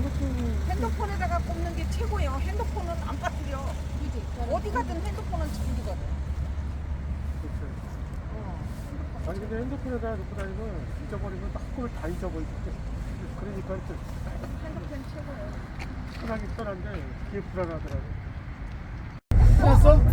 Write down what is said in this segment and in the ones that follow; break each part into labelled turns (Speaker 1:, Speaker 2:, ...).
Speaker 1: 핸드폰에다가 꼽는 게 최고예요. 핸드폰은 안 빠뜨려.
Speaker 2: 그지?
Speaker 1: 어디 가든 핸드폰은 지키거든.
Speaker 3: 그렇죠.
Speaker 1: 어.
Speaker 3: 아니 근데 핸드폰에다 놓고 다니면 잊어버리면 막 그걸 다 잊어버리고 그러니까 이렇게
Speaker 1: 핸드폰 최고예요.
Speaker 3: 편하긴 편한데 그게 불안하더라고.
Speaker 2: 이제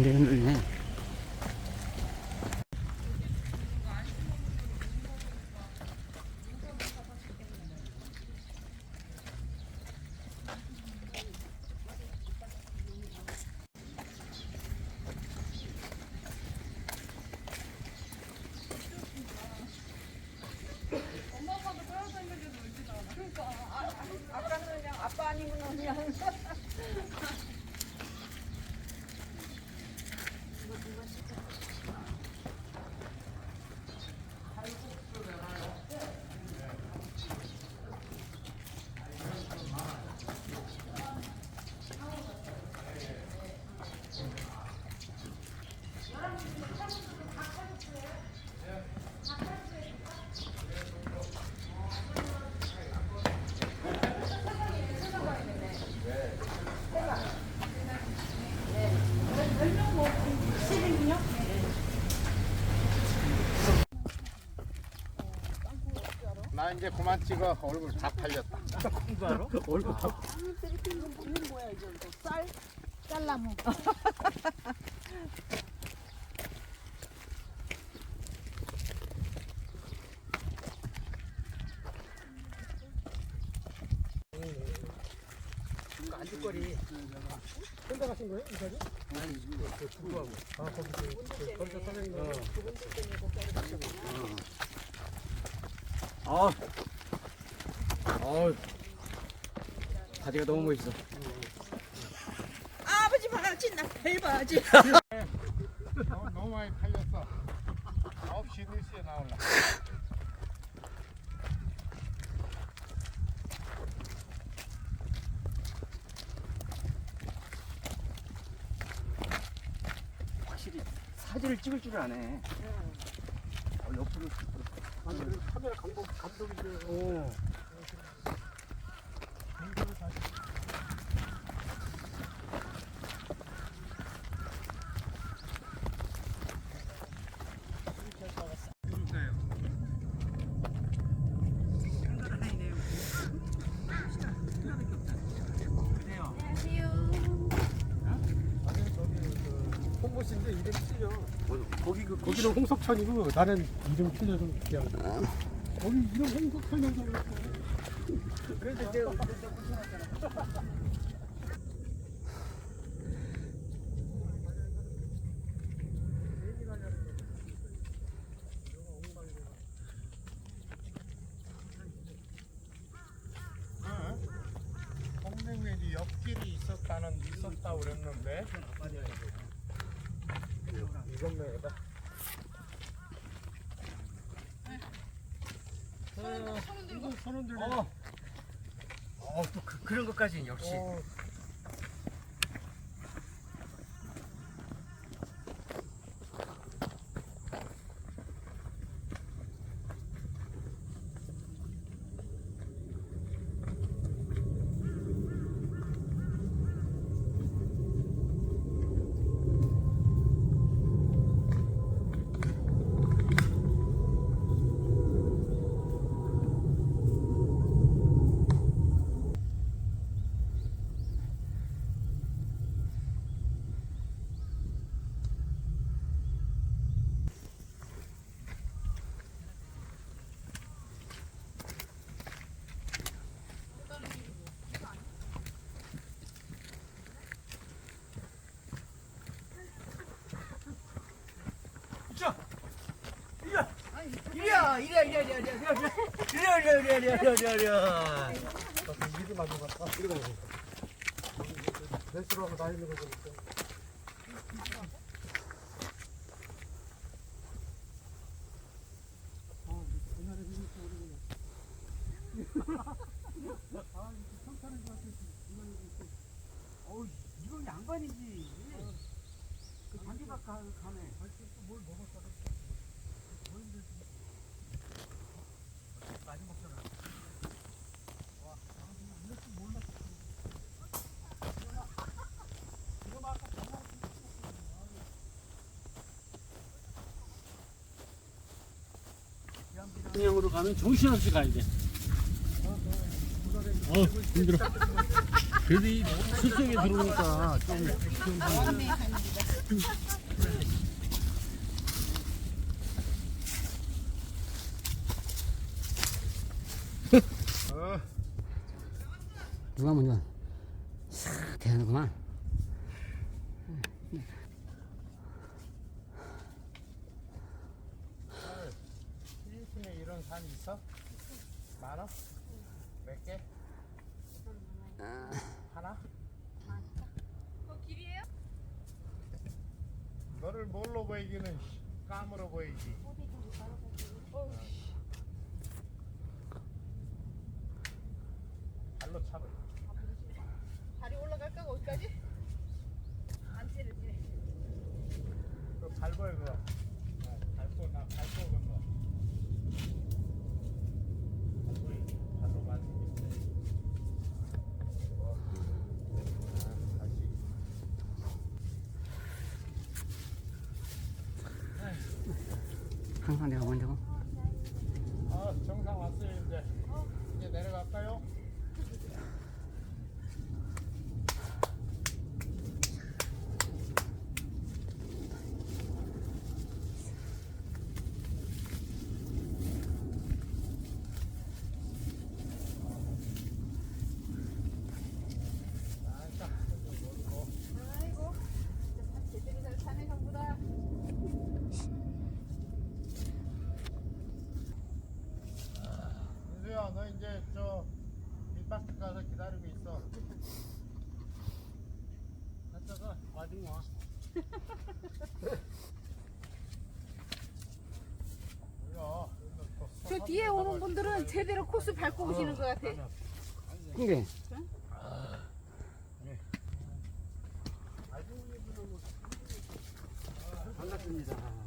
Speaker 4: 아근
Speaker 3: 나 이제 그만 찍어. 얼굴 다 팔렸다.
Speaker 4: 얼굴 다
Speaker 1: 이건 뭐야 이제 또 쌀? 쌀나무.
Speaker 4: 안주거리.
Speaker 3: 혼자 가신 거예요? 이사님? 그 주부하고. 아, 거기 그, 그. 어.
Speaker 4: 아. 어. 바지가 너무 멋있어.
Speaker 1: 아버지 바지 나 벨바지.
Speaker 3: 어, 너무 많이 팔렸어. 9시 뉴스에 나올라.
Speaker 4: 확실히 사진을 찍을 줄 아네.
Speaker 2: 옆으로.
Speaker 3: 아니 카메라 감독 감독인데. 어. 아니 저기 그 홍보씨인데 이름 틀려. 거기 그 거기는 홍석 천이고 나는 이름 틀려서 그냥. 거기 이름 홍석천이라고 그랬어. 그래서 내가
Speaker 5: 동맹회지 옆길이 있었다는 있었다 그랬는데
Speaker 3: 이건 내가. 손은 들고.
Speaker 2: 어. 어, 또 그, 그런 것까지 역시.
Speaker 3: 어.
Speaker 2: 이리야, 이리야, 이리야, 이리야, 이리야, 이리야, 이리야, 이리야, 이리야, 이리야, 이리야.
Speaker 3: 미리 맞는 것 같다. 이거 봐. 레스토랑 나 있는 거 보니까.
Speaker 2: 어우, 이건 양반이지. 그 가, 가네. 뭘 먹었다가. 많이 먹잖아.
Speaker 6: 방향으로 가면 정신없이 가야 돼. 어, 힘들어. 그래도 이 숲속에 들어오니까 좀.
Speaker 7: 누가 먼저 싹 대하는구만.
Speaker 5: 한 있어? 많아? 몇 개? 하나? 그거 길이에요? 너를 뭘로 보이기는 까무로 보이지. 어. 네, 네,
Speaker 7: 항상 내가 먼저.
Speaker 5: 아 정상 왔어요 이제 이제 내려갈까요?
Speaker 8: 아이고. 제대로 잘 사네 형보다.
Speaker 5: 민수야 너 이제 저 밑바퀴 가서 기다리고 있어 갔다가 와
Speaker 8: 저 뒤에 오는 분들은 제대로 코스 밟고 오시는 것 같아.
Speaker 7: 근데
Speaker 3: 반갑습니다.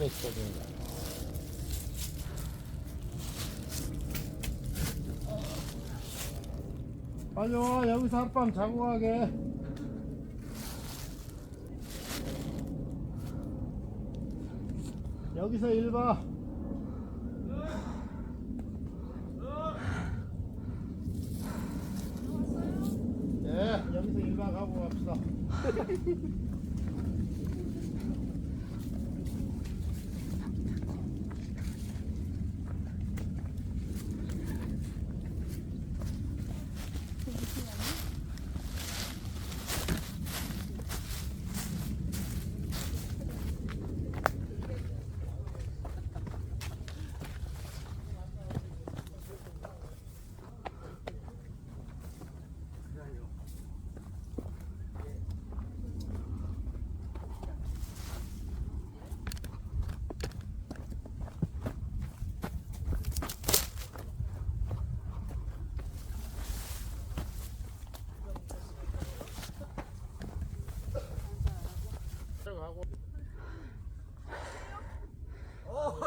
Speaker 5: 300쪽입니다. 빨리 와, 여기서 한밤 자고 가게. 여기서 일 봐. 예, 여기서 일 봐 가고 갑시다.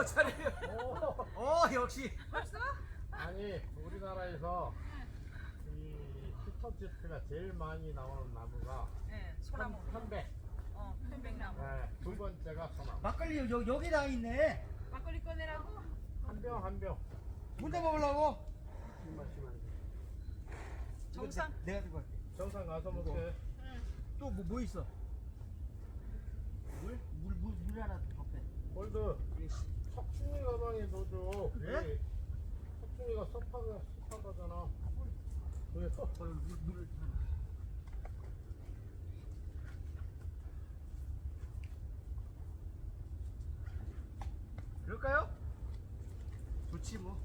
Speaker 2: 오, 잘해요. 오, 역시.
Speaker 5: 아니 우리나라에서 이 피터치트가 제일 많이 나오는 나무가
Speaker 8: 네, 소나무.
Speaker 5: 편백.
Speaker 8: 어, 편백나무.
Speaker 5: 네, 두 번째가 소나무.
Speaker 2: 막걸리 여, 여기 다 있네.
Speaker 8: 막걸리 꺼내라고?
Speaker 5: 한병한 병.
Speaker 2: 혼자 먹으려고?
Speaker 5: 술 마시면 안 돼.
Speaker 8: 정상.
Speaker 2: 내가 들고 갈게.
Speaker 5: 정상 가서 먹게.
Speaker 2: 또 뭐 뭐 있어? 물? 물, 물, 물 하나 더 빼.
Speaker 5: 골드. 석충이 가방에 넣어줘.
Speaker 2: 네?
Speaker 5: 석충이가 섭하가 섭하다잖아. 왜 섭?
Speaker 2: 물, 물을. 그럴까요? 좋지 뭐.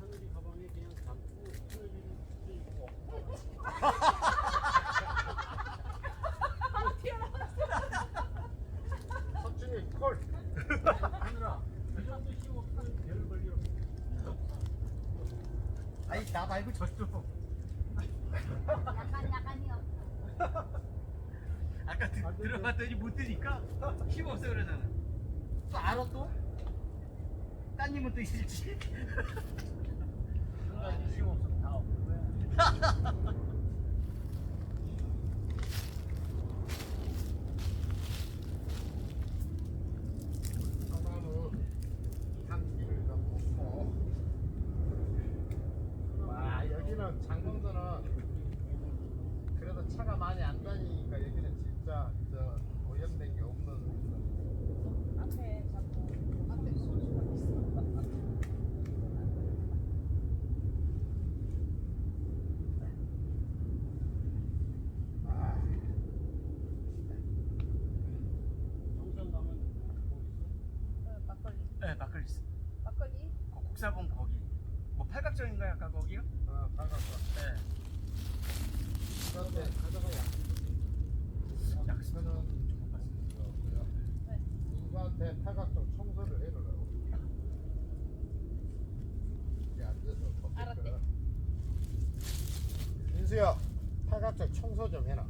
Speaker 5: 하늘이 가방에 그냥 담고 하늘이 쓰이고. 석충이 콜. 하늘아. 이 정도 힘없으면 별 볼일 없어.
Speaker 2: 아니 나 말고 저쪽.
Speaker 1: 약간 약간이요.
Speaker 2: 아까 드, 들어갔더니 못 드니까 힘 없어 그러잖아. 또 알아 또? 따님은 또 있을지.
Speaker 5: 순간이 힘 없으면 다 없는 거야. 와 여기는 장동선은 그래도 차가 많이 안 다니니까 여기는 진짜 저 오염된 게 없는
Speaker 8: 앞에 소주가 있어.
Speaker 5: 정선 가면 뭐 있어?
Speaker 8: 어, 막걸리.
Speaker 2: 네 막걸리 있어.
Speaker 8: 막걸리.
Speaker 2: 그 국사봉 거기. 뭐 팔각정인가요 아까 거기요?
Speaker 5: 아 반갑다
Speaker 2: 네.
Speaker 5: 그런데 가져가야 약수는 거고요.
Speaker 8: 네.
Speaker 5: 인간한테 팔각정 청소를 해놓으라고. 이렇게 앉아서 걷을
Speaker 8: 알았대.
Speaker 5: 거야. 민수야, 팔각정 청소 좀 해놔.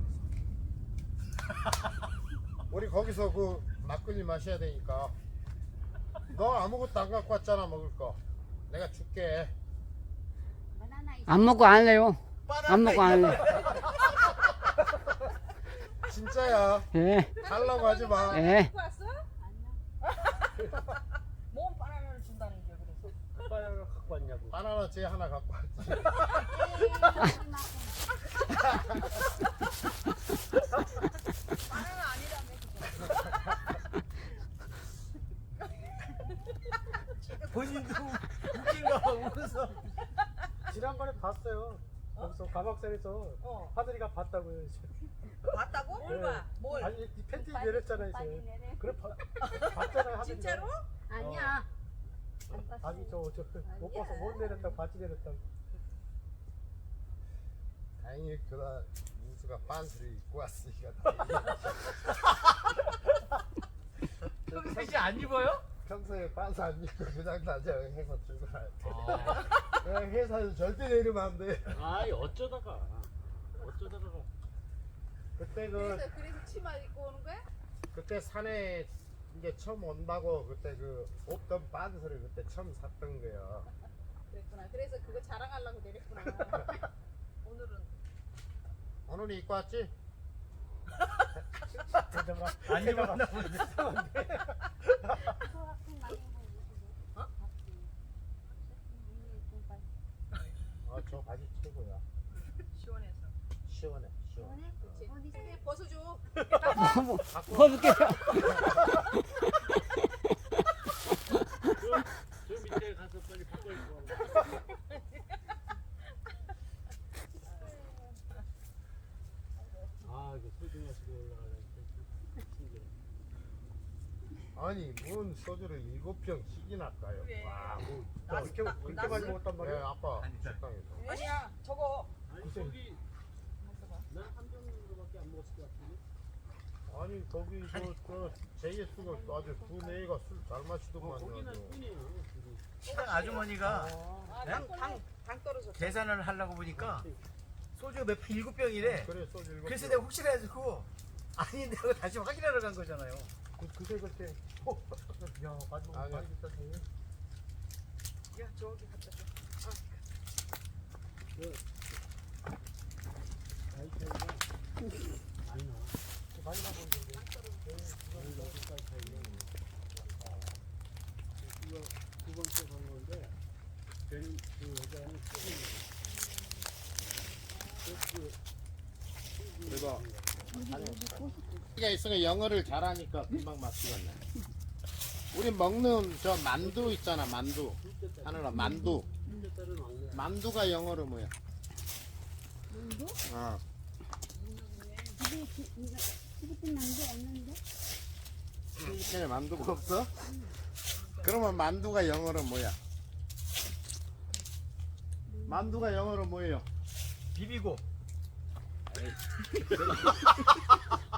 Speaker 5: 우리 거기서 그 막걸리 마셔야 되니까. 너 아무것도 안 갖고 왔잖아 먹을 거. 내가 줄게.
Speaker 7: 안 먹고 안 할래요? 안 먹고 안 할래.
Speaker 5: 진짜야.
Speaker 7: 예,
Speaker 5: 달라고 하지 마.
Speaker 7: 예.
Speaker 8: 왔어? 몸 바나나를 준다는 게 그래서.
Speaker 5: 바나나 갖고 왔냐고. 바나나 쟤 하나 갖고 왔지.
Speaker 8: 본인도 웃긴가 보면서 지난번에 봤어요.
Speaker 3: 거기서 가박산에서
Speaker 8: 어.
Speaker 3: 하늘이가 봤다고요 이제.
Speaker 8: 봤다고?
Speaker 3: 네.
Speaker 8: 뭘 봐? 뭘?
Speaker 3: 아니 이 팬티 빨리-
Speaker 4: 내렸잖아요
Speaker 3: 이제. 그래 봐, 봤잖아요 하늘이.
Speaker 8: 진짜로?
Speaker 4: 아니야. 어. 안 봤어.
Speaker 3: 아니 저저못 봐서 못 내렸다고 봤지 내렸다고.
Speaker 5: 다행히 그나 민수가 반스를 입고 왔으니까 다행이야.
Speaker 2: 평상시 안 입어요?
Speaker 5: 평소에 빤스 안 입고 그냥 다녀 회사 출근할 때 그냥 회사에서 절대 내리면 안돼
Speaker 6: 아이 어쩌다가 어쩌다가
Speaker 5: 그때 그
Speaker 8: 그래서 그래서 치마 입고 오는 거야?
Speaker 5: 그때 산에 이게 처음 온다고 그때 그 없던 빤스를 그때 처음 샀던 거예요
Speaker 8: 그랬구나. 그래서 그거 자랑하려고 내렸구나. 오늘은
Speaker 5: 오늘 입고 왔지?
Speaker 2: 안 입었나 보네.
Speaker 8: 어?
Speaker 5: 어저 바지 최고야
Speaker 8: 시원해서.
Speaker 5: 시원해 시원해?
Speaker 4: 어디?
Speaker 8: 근데 벗어줘.
Speaker 7: 벗을게 요.
Speaker 6: 저 밑에 가서 빨리 바꿔 입고 와. 아 이거 소중하시고 올라가니까 힘들어.
Speaker 5: 아니 뭔 소주를 일곱 병 씩이나 까요
Speaker 8: 그래.
Speaker 5: 와 뭐
Speaker 8: 나-
Speaker 3: 그렇게
Speaker 8: 나-
Speaker 3: 그렇게
Speaker 8: 나-
Speaker 3: 많이 먹었단
Speaker 5: 네,
Speaker 3: 말이야.
Speaker 5: 아빠
Speaker 2: 아니, 나-
Speaker 5: 식당에서
Speaker 8: 아니야. 저거.
Speaker 6: 아니
Speaker 3: 글쎄.
Speaker 6: 거기 난한 병으로밖에 안 먹었을 것 같은데.
Speaker 5: 아니 거기 저 저 JS가 아주 두 네가 술잘 마시더만
Speaker 6: 어, 거기는
Speaker 5: 아주.
Speaker 6: 뿐이에요. 거기.
Speaker 2: 시장 아주머니가
Speaker 8: 아,
Speaker 2: 네?
Speaker 8: 당, 당, 당 떨어졌어.
Speaker 2: 계산을 하려고 보니까 소주가 몇 병, 일곱 병이래.
Speaker 5: 그래 소주 일곱
Speaker 2: 그래서
Speaker 5: 병.
Speaker 2: 내가 혹시나 해가지고 아닌데 하고 다시 확인하러 간 거잖아요.
Speaker 3: 그 그새 그때 어, 야
Speaker 5: 아니야.
Speaker 3: 많이.
Speaker 8: 야, 저기 줘.
Speaker 6: 차이가 많이 나. 차이가. 이거 두 번째 간 건데 걔는 그 여자는 그
Speaker 5: 그래 도가 있으니까 영어를 잘하니까 금방 맞추겠네. 우리 먹는 저 만두 있잖아 만두. 하늘아 만두. 만두가 영어로 뭐야?
Speaker 4: 만두?
Speaker 5: 어.
Speaker 4: 집에 피리핀 만두 없는데?
Speaker 5: 필리핀에 만두가 없어? 그러면 만두가 영어로 뭐야? 만두가 영어로 뭐예요?
Speaker 2: 비비고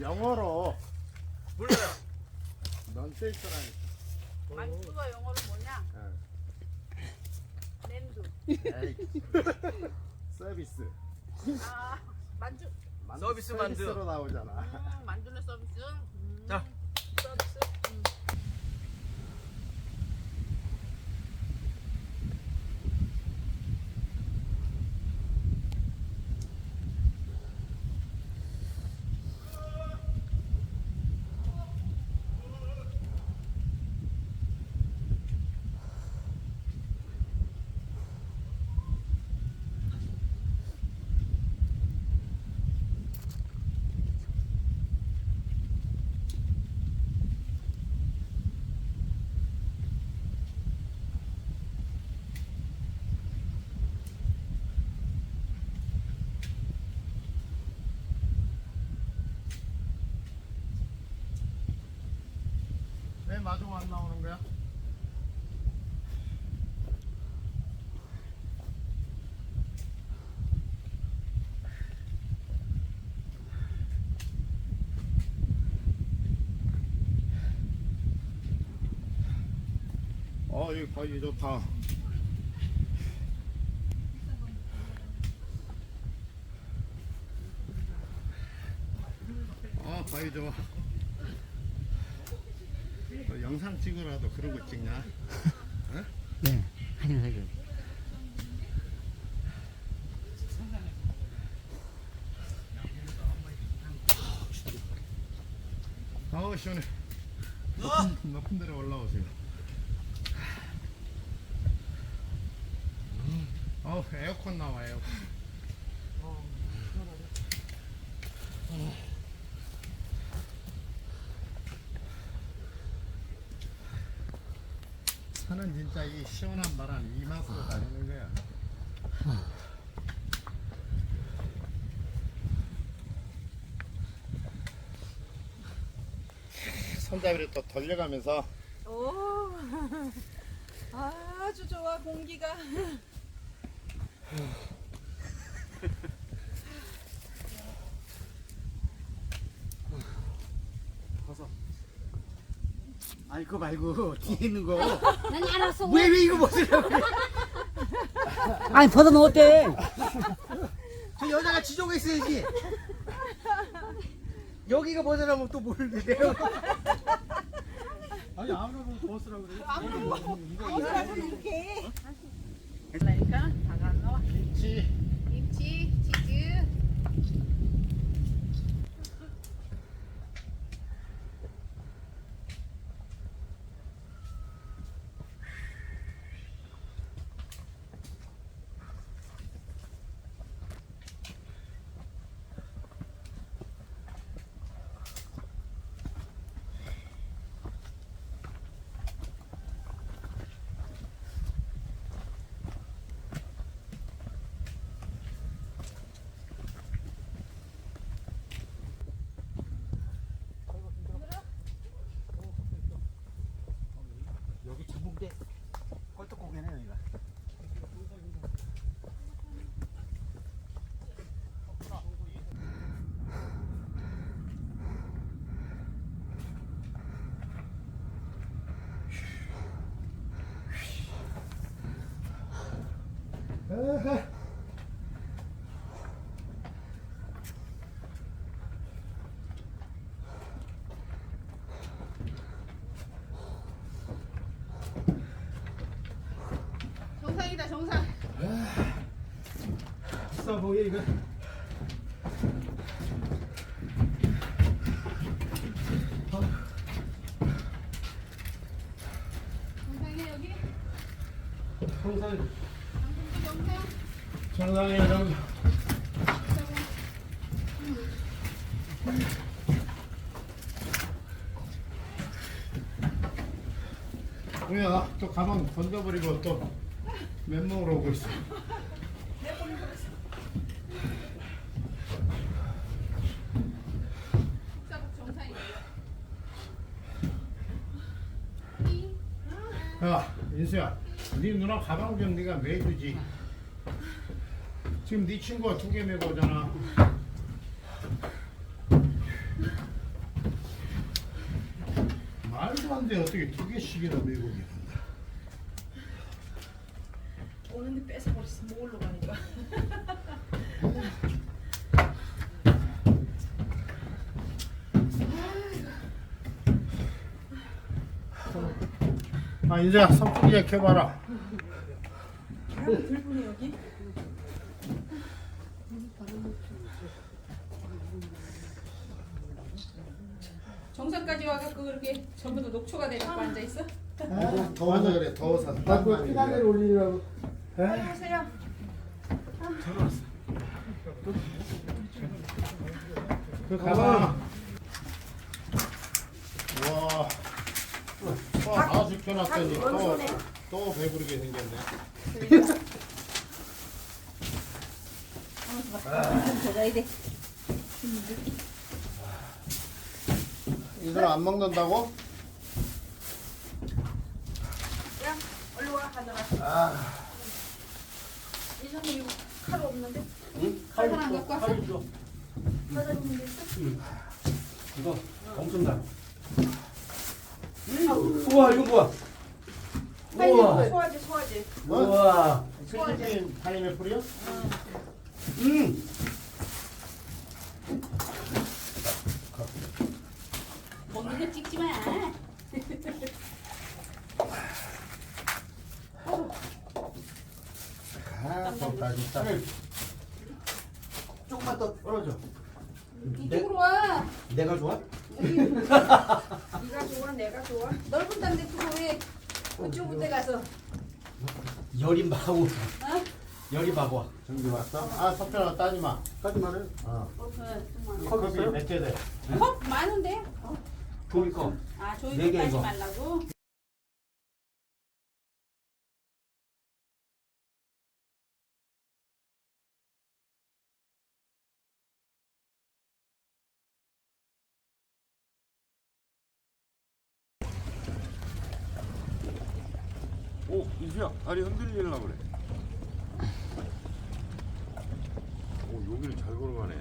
Speaker 5: 영어로
Speaker 2: 몰라요.
Speaker 5: 넌센스라니까.
Speaker 8: 만두가 영어로 뭐냐?
Speaker 5: 어.
Speaker 8: 램두.
Speaker 5: 에이. 서비스.
Speaker 8: 아, 만두.
Speaker 5: 만두
Speaker 2: 서비스 만두.
Speaker 5: 서비스로 나오잖아.
Speaker 8: 음, 만두는 서비스. 음,
Speaker 2: 자.
Speaker 5: 마중 안 나오는 거야? 어, 여기 바위 좋다. 아, 바위 좋아. 너 영상 찍으라도 그런 거 찍냐?
Speaker 7: 네. 하긴 하죠.
Speaker 5: 아우 시원해. 높은, 높은 데로 올라오세요. 어우 에어컨 나와 에어컨. 시원한 바람 이 맛으로 아. 다니는 거야. 손잡이를 또 돌려가면서.
Speaker 8: 오. 아주 좋아 공기가.
Speaker 2: 아니 그거 말고 뒤에 있는 거.
Speaker 4: 난 알았어.
Speaker 2: 왜 왜 이거 벗으려고 그래?
Speaker 7: 아니 벗어놓은 어때?
Speaker 2: 저 여자가 지조가 있어야지. 여기가 벗어나면 또 모르는데 내가
Speaker 3: 아니 아무나 벗으라고 그래.
Speaker 8: 아무라고 이렇게.
Speaker 5: 김치
Speaker 8: 김치, 치즈.
Speaker 2: 여기 전북대 꼴뚜껑이네 여기가.
Speaker 8: 정상이다 정상.
Speaker 3: 비싸 보여 이거.
Speaker 8: 정상이야 여기.
Speaker 3: 항상
Speaker 8: 정상.
Speaker 5: 정상이야 정 뭐야 또 가방 던져버리고 또 맨몸으로 오고 있어.
Speaker 8: 야
Speaker 5: 인수야 네 누나 가방 좀 네가 매주지. 지금 네 친구가 두 개 메고 오잖아. 말도 안 돼. 어떻게 두 개씩이나 메고 오겠다
Speaker 8: 오는데 뺏어버렸어. 모으러 가니까.
Speaker 5: 아 인수야 선풍기 켜봐라
Speaker 8: 들분이 여기. 정상까지 와갖고 그렇게 전부 다 녹초가 돼갖고 앉아 있어?
Speaker 5: 더워서 그래 더워서
Speaker 3: 나그 피난을 올리려고.
Speaker 8: 안녕하세요.
Speaker 5: 그 가방 와 와, 다 시켜놨더니 또, 또 배부르게 생겼네 이들 안 먹는다고?
Speaker 8: 야, 얼른 와 가져가. 이선이 이거 칼 없는데? 칼 하나 갖고 왔어? 사장님 있어?
Speaker 6: 이거 엄청나. 우와 이거 뭐야? 우와.
Speaker 8: 소화제, 소화제.
Speaker 6: 우와.
Speaker 5: 스키핀 파인애플이요?
Speaker 6: 음.
Speaker 4: 먹는 거 찍지 마.
Speaker 5: 아 좋다 좋다
Speaker 2: 조금만 더 떨어져.
Speaker 8: 이쪽으로 와.
Speaker 2: 내가 좋아?
Speaker 8: 네가 좋아, 내가 좋아. 넓은 땅데 그거 왜 그쪽부터 가서
Speaker 2: 열이 마고. 열이 마고.
Speaker 5: 정비 왔어? 아 석준아 따지마
Speaker 3: 까지만 해.
Speaker 5: 어
Speaker 4: 컵은
Speaker 5: 커피 몇개 돼?
Speaker 4: 컵 많은데?
Speaker 6: 종이컵. 아네 개,
Speaker 4: 조이까지
Speaker 6: 이거.
Speaker 4: 말라고?
Speaker 9: 이수야, 다리 흔들리려고 그래. 오, 여기를 잘 걸어가네.